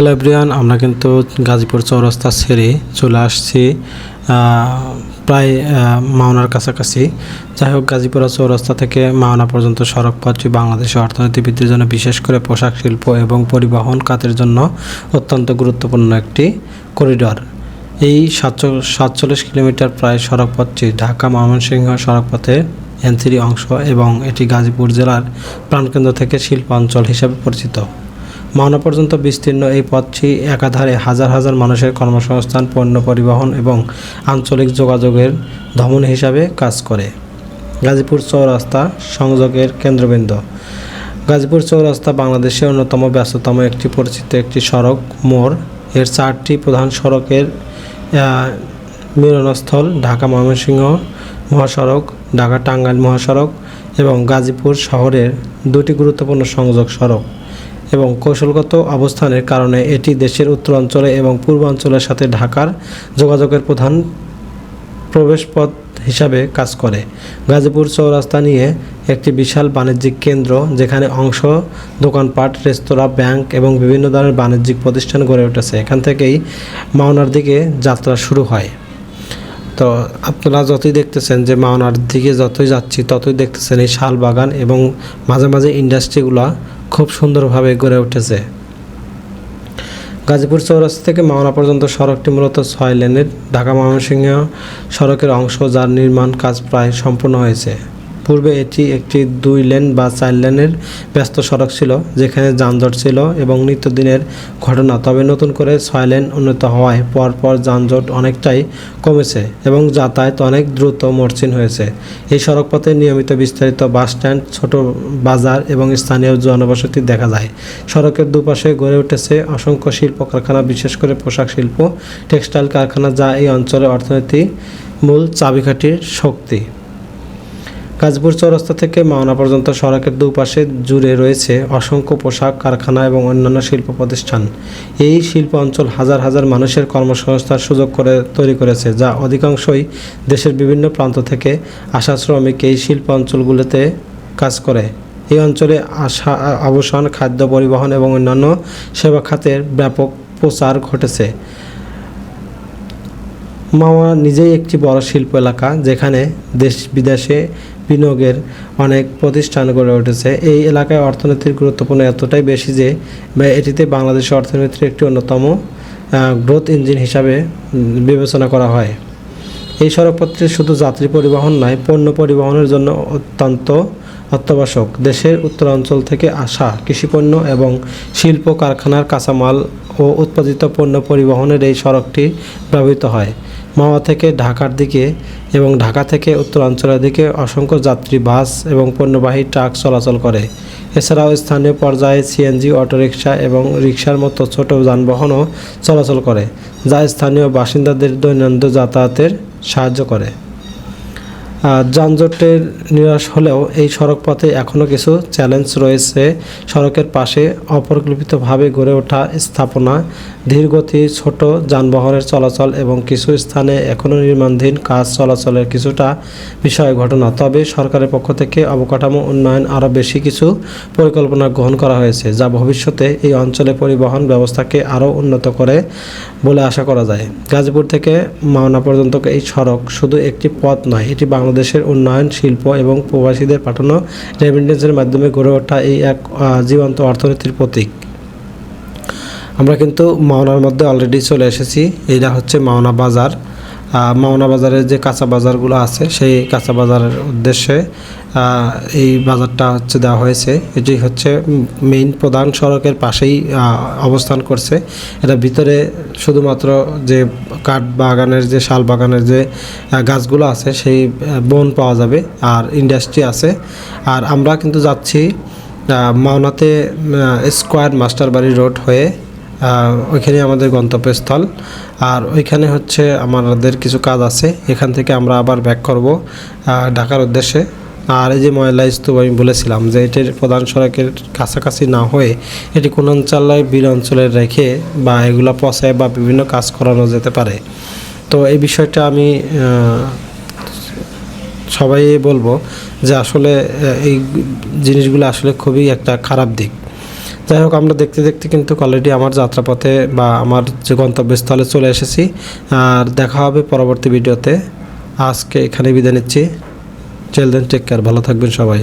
Hello everyone আমরা কিন্তু গাজীপুর চৌরাস্তা ছেড়ে চলে আসছি প্রায় মাওনার কাছাকাছি। যাই হোক, গাজীপুর চৌরাস্তা থেকে মাওনা পর্যন্ত সড়ক পথটি বাংলাদেশের বৃদ্ধির জন্য বিশেষ করে পোশাক শিল্প এবং পরিবহন খাতের জন্য অত্যন্ত গুরুত্বপূর্ণ একটি করিডর এই সাতচ- সাতচল্লিশ কিলোমিটার প্রায় সড়ক পথটি ঢাকা ময়মনসিংহ সড়ক পথের এনসিডি অংশ এবং এটি গাজীপুর জেলার প্রাণকেন্দ্র থেকে শিল্পাঞ্চল হিসেবে পরিচিত। মাওনা পর্যন্ত বিস্তীর্ণ এই পথটি একাধারে হাজার হাজার মানুষের কর্মসংস্থান, পণ্য পরিবহন এবং আঞ্চলিক যোগাযোগের ধমন হিসাবে কাজ করে। গাজীপুর চৌরাস্তা সংযোগের কেন্দ্রবিন্দু। গাজীপুর চৌরাস্তা বাংলাদেশের অন্যতম ব্যস্ততম একটি পরিচিত একটি সড়ক মোড়। এর চারটি প্রধান সড়কের মিলনস্থল, ঢাকা ময়মনসিংহ মহাসড়ক, ঢাকা টাঙ্গাইল মহাসড়ক এবং গাজীপুর শহরের দুটি গুরুত্বপূর্ণ সংযোগ সড়ক। এবং কৌশলগত অবস্থানের কারণে এটি দেশের উত্তরাঞ্চলে এবং পূর্বাঞ্চলের সাথে ঢাকার যোগাযোগের প্রধান প্রবেশপথ হিসাবে কাজ করে। গাজীপুর চৌরাস্তা নিয়ে একটি বিশাল বাণিজ্যিক কেন্দ্র যেখানে অংশ, দোকানপাট, রেস্তোরাঁ, ব্যাংক এবং বিভিন্ন ধরনের বাণিজ্যিক প্রতিষ্ঠান গড়ে উঠেছে। এখান থেকেই মাওনার দিকে যাত্রা শুরু হয়। তো আপনারা যতই দেখতেছেন যে মাওনার দিকে যতই যাচ্ছি, ততই দেখতেছেন এই শাল বাগান এবং মাঝে মাঝে ইন্ডাস্ট্রিগুলো খুব সুন্দরভাবে গড়ে উঠেছে। গাজীপুর চৌরাস্তা থেকে মাওনা পর্যন্ত সড়কটি মূলত ছয় লেনের ঢাকা ময়মনসিংহ সড়কের অংশ যার নির্মাণ কাজ প্রায় সম্পূর্ণ হয়েছে। পূর্বে এটি একটি দুই লেন বা চার লেনের ব্যস্ত সড়ক ছিল, যেখানে যানজট ছিল এবং নিত্যদিনের ঘটনা। তবে নতুন করে ছয় লেন উন্নত হওয়ায় পরপর যানজট অনেকটাই কমেছে এবং যাতায়াত অনেক দ্রুত মসৃণ হয়েছে। এই সড়কপথে নিয়মিত বিস্তারিত বাস স্ট্যান্ড, ছোট বাজার এবং স্থানীয় জনবসতি দেখা যায়। সড়কের দুপাশে গড়ে উঠেছে অসংখ্য শিল্প কারখানা বিশেষ করে পোশাক শিল্প, টেক্সটাইল কারখানা, যা এই অঞ্চলের অর্থনীতি মূল চাবিকাঠির শক্তি। গাজীপুর চৌরাস্তা থেকে মাওনা পর্যন্ত সড়কের দুপাশে জুড়ে রয়েছে অসংখ্য পোশাক, কারখানা এবং অন্যান্য শিল্প প্রতিষ্ঠান। এই শিল্প অঞ্চল হাজার হাজার মানুষের কর্মসংস্থার সুযোগ করে তৈরি করেছে, যা অধিকাংশই দেশের বিভিন্ন প্রান্ত থেকে আসা শ্রমিক এই শিল্প অঞ্চলগুলোতে কাজ করে। এই অঞ্চলে আসা আবাসন খাদ্য পরিবহন এবং অন্যান্য সেবা খাতের ব্যাপক প্রচার ঘটেছে। মাওয়া নিজেই একটি বড় শিল্প এলাকা যেখানে দেশ বিদেশে বিনিয়োগের অনেক প্রতিষ্ঠান গড়ে উঠেছে। এই এলাকায় অর্থনীতির গুরুত্বপূর্ণ এতটাই বেশি যে এটিতে বাংলাদেশের অর্থনীতির একটি অন্যতম গ্রোথ ইঞ্জিন হিসাবে বিবেচনা করা হয়। এই সড়কপথটি শুধু যাত্রী পরিবহন নয়, পণ্য পরিবহনের জন্য অত্যন্ত অত্যাবশ্যক। দেশের উত্তরাঞ্চল থেকে আসা কৃষিপণ্য এবং শিল্প কারখানার কাঁচামাল ও উৎপাদিত পণ্য পরিবহনের এই সড়কটি ব্যবহৃত হয়। মাওয়া থেকে ঢাকার দিকে এবং ঢাকা থেকে উত্তরাঞ্চলের দিকে অসংখ্য যাত্রী, বাস এবং পণ্যবাহী ট্রাক চলাচল করে। এছাড়াও স্থানীয় পর্যায়ে সিএনজি, অটোরিকশা এবং রিক্সার মতো ছোট যানবাহনও চলাচল করে, যা স্থানীয় বাসিন্দাদের দৈনন্দিন যাতায়াতের সাহায্য করে। যানজটের নিরাশ হলেও এই সড়ক পথে এখনও কিছু চ্যালেঞ্জ রয়েছে। সড়কের পাশে অপরিকল্পিতভাবে গড়ে ওঠা স্থাপনা, ধীরগতি, ছোট যানবাহনের চলাচল এবং কিছু স্থানে এখনও নির্মাণধীন কাজ চলাচলের কিছুটা বিষয় ঘটনা। তবে সরকারের পক্ষ থেকে অবকাঠামো উন্নয়ন আরও বেশি কিছু পরিকল্পনা গ্রহণ করা হয়েছে, যা ভবিষ্যতে এই অঞ্চলে পরিবহন ব্যবস্থাকে আরও উন্নত করে বলে আশা করা যায়। গাজীপুর থেকে মাওনা পর্যন্ত এই সড়ক শুধু একটি পথ নয়, এটি বাংলাদেশের উন্নয়ন, শিল্প এবং প্রবাসীদের পাঠানো রেমিটেন্সের মাধ্যমে গড়ে ওঠা এই এক জীবন্ত অর্থনীতির প্রতীক। আমরা কিন্তু মাওনার মধ্যে অলরেডি চলে এসেছি। এটা হচ্ছে মাওনা বাজার। মাওনা বাজারের যে কাঁচা বাজারগুলো আছে, সেই কাঁচা বাজারের উদ্দেশ্যে এই বাজারটা হচ্ছে দেওয়া হয়েছে। এটি হচ্ছে মেইন প্রধান সড়কের পাশেই অবস্থান করছে। এটা ভিতরে শুধুমাত্র যে কাঠ বাগানের যে শাল বাগানের যে গাছগুলো আছে, সেই বন পাওয়া যাবে আর ইন্ডাস্ট্রি আছে। আর আমরা কিন্তু যাচ্ছি মাওনাতে স্কোয়ার মাস্টার বাড়ি রোড হয়ে ওইখানে আমাদের গন্তব্যস্থল। আর ওইখানে হচ্ছে আমাদের কিছু কাজ আছে। এখান থেকে আমরা আবার ব্যাক করব ঢাকার উদ্দেশ্যে। আর এই যে ময়লা স্তূপ আমি বলেছিলাম যে এটির প্রধান সড়কের কাছাকাছি না হয়ে এটি কোন অঞ্চলে বীর অঞ্চলে রেখে বা এগুলো পচায় বা বিভিন্ন কাজ করানো যেতে পারে। তো এই বিষয়টা আমি সবাই বলব যে আসলে এই জিনিসগুলো আসলে খুবই একটা খারাপ দিক। যাই হোক, আমরা দেখতে দেখতে কিন্তু অলরেডি আমার যাত্রাপথে বা আমার যে গন্তব্যস্থলে চলে এসেছি। আর দেখা হবে পরবর্তী ভিডিওতে। আজকে এখানে বিদায় নিচ্ছি। চেলদেন টেক কেয়ার ভালো থাকবেন সবাই।